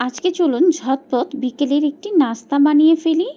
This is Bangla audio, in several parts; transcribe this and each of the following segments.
আজকে চলুন ঝটপট বিকেলের একটি নাস্তা বানিয়ে ফেলি।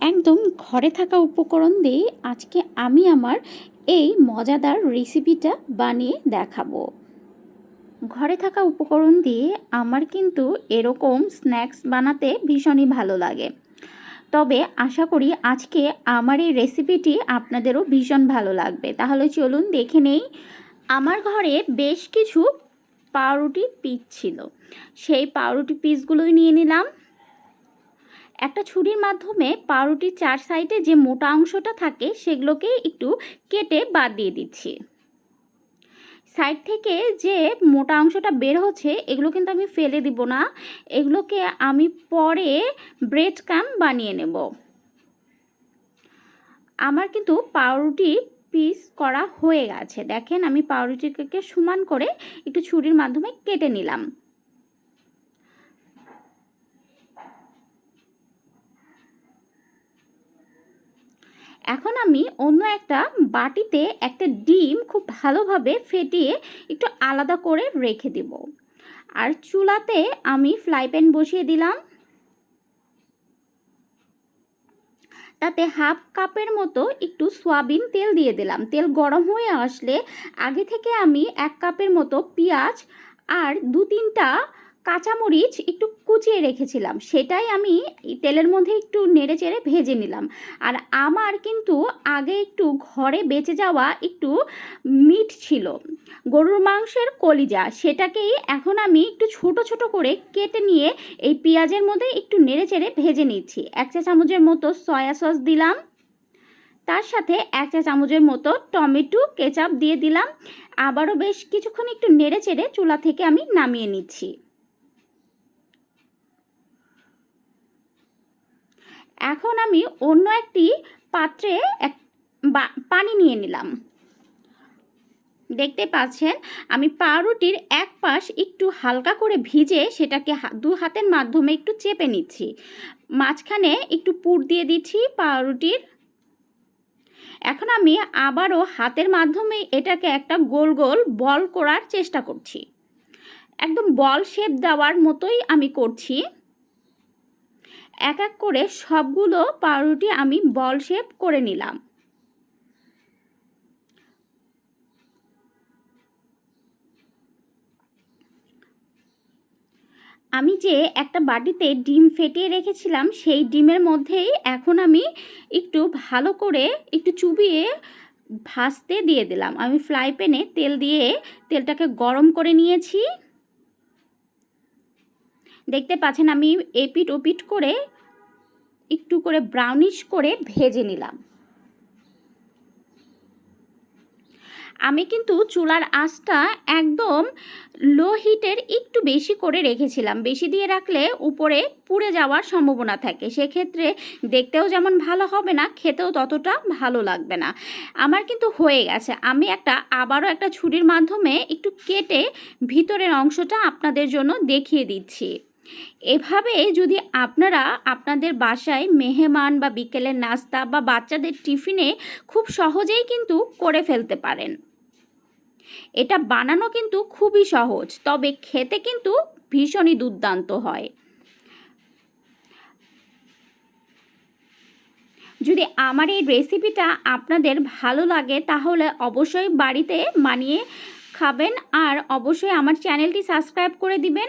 একদম ঘরে থাকা উপকরণ দিয়ে আজকে আমি আমার এই মজাদার রেসিপিটা বানিয়ে দেখাবো। ঘরে থাকা উপকরণ দিয়ে আমার কিন্তু এরকম স্ন্যাক্স বানাতে ভীষণই ভালো লাগে। তবে আশা করি আজকে আমার এই রেসিপিটি আপনাদেরও ভীষণ ভালো লাগবে। তাহলে চলুন দেখে নেই, আমার ঘরে বেশ কিছু পাউরুটি পিস ছিল। সেই পাউরুটি পিসগুলোই নিয়ে নিলাম। একটা ছুরির মাধ্যমে পাউরুটির চার সাইডে যে মোটা অংশটা থাকে, সেগুলোকে একটু কেটে বাদ দিয়ে দিচ্ছি। সাইড থেকে যে মোটা অংশটা বের হচ্ছে, এগুলো কিন্তু আমি ফেলে দিব না। এগুলোকে আমি পরে ব্রেড ক্যাম বানিয়ে নেব। আমার কিন্তু পাউরুটি পিস করা হয়ে গেছে। দেখেন, আমি পাউরুটিকে সমান করে একটু ছুরির মাধ্যমে কেটে নিলাম। এখন আমি অন্য একটা বাটিতে একটা ডিম খুব ভালোভাবে ফেটিয়ে একটু আলাদা করে রেখে দেব। আর চুলাতে আমি ফ্রাই প্যান বসিয়ে দিলাম। তাতে হাফ কাপের মতো একটু সয়াবিন তেল দিয়ে দিলাম। তেল গরম হয়ে আসলে আগে থেকে আমি এক কাপের মতো পেঁয়াজ আর দু তিনটা কাঁচামরিচ একটু কুচিয়ে রেখেছিলাম, সেটাই আমি তেলের মধ্যে একটু নেড়ে চেড়ে ভেজে নিলাম। আর আমার কিন্তু আগে একটু ঘরে বেঁচে যাওয়া একটু মিট ছিল, গরুর মাংসের কলিজা, সেটাকেই এখন আমি একটু ছোট ছোট করে কেটে নিয়ে এই পেঁয়াজের মধ্যে একটু নেড়ে চেড়ে ভেজে নিচ্ছি। এক চা চামচের মতো সয়া সস দিলাম, তার সাথে এক চা চামচের মতো টমেটো, কেচাপ দিয়ে দিলাম। আবারও বেশ কিছুক্ষণ একটু নেড়ে চেড়ে চুলা থেকে আমি নামিয়ে নিচ্ছি। এখন আমি অন্য একটি পাত্রে এক পানি নিয়ে নিলাম। দেখতে পাচ্ছেন, আমি পাউরুটির এক পাশ একটু হালকা করে ভিজে সেটাকে দু হাতের মাধ্যমে একটু চেপে নিচ্ছি। মাঝখানে একটু পুর দিয়ে দিচ্ছি পাউরুটির। এখন আমি আবারও হাতের মাধ্যমে এটাকে একটা গোল গোল বল করার চেষ্টা করছি। একদম বল শেপ দেওয়ার মতোই আমি করছি। এক এক করে সবগুলো পাউরুটি আমি বল শেপ করে নিলাম। আমি যে একটা বাটিতে ডিম ফেটিয়ে রেখেছিলাম, সেই ডিমের মধ্যেই এখন আমি একটু ভালো করে একটু চুবিয়ে ভাজতে দিয়ে দিলাম। আমি ফ্রাই প্যানে তেল দিয়ে তেলটাকে গরম করে নিয়েছি। দেখতে পাচ্ছেন আমি এপিট ওপিট করে একটু করে ব্রাউনিশ করে ভেজে নিলাম। আমি কিন্তু চুলার আঁচটা একদম লো হিটের একটু বেশি করে রেখেছিলাম। বেশি দিয়ে রাখলে উপরে পুড়ে যাওয়ার সম্ভাবনা থাকে। সেক্ষেত্রে দেখতেও যেমন ভালো হবে না, খেতেও ততটা ভালো লাগবে না। আমার কিন্তু হয়ে গেছে। আমি একটা আবারও একটা ছুরির মাধ্যমে একটু কেটে ভিতরের অংশটা আপনাদের জন্য দেখিয়ে দিচ্ছি। এভাবে যদি আপনারা আপনাদের বাসায় মেহমান বা বিকেলের নাস্তা বা বাচ্চাদের টিফিনে খুব সহজেই কিন্তু করে ফেলতে পারেন। এটা বানানো কিন্তু খুবই সহজ, তবে খেতে কিন্তু ভীষণই দুর্দান্ত হয়। যদি আমার এই রেসিপিটা আপনাদের ভালো লাগে, তাহলে অবশ্যই বাড়িতে মানিয়ে খাবেন আর অবশ্যই আমার চ্যানেলটি সাবস্ক্রাইব করে দিবেন।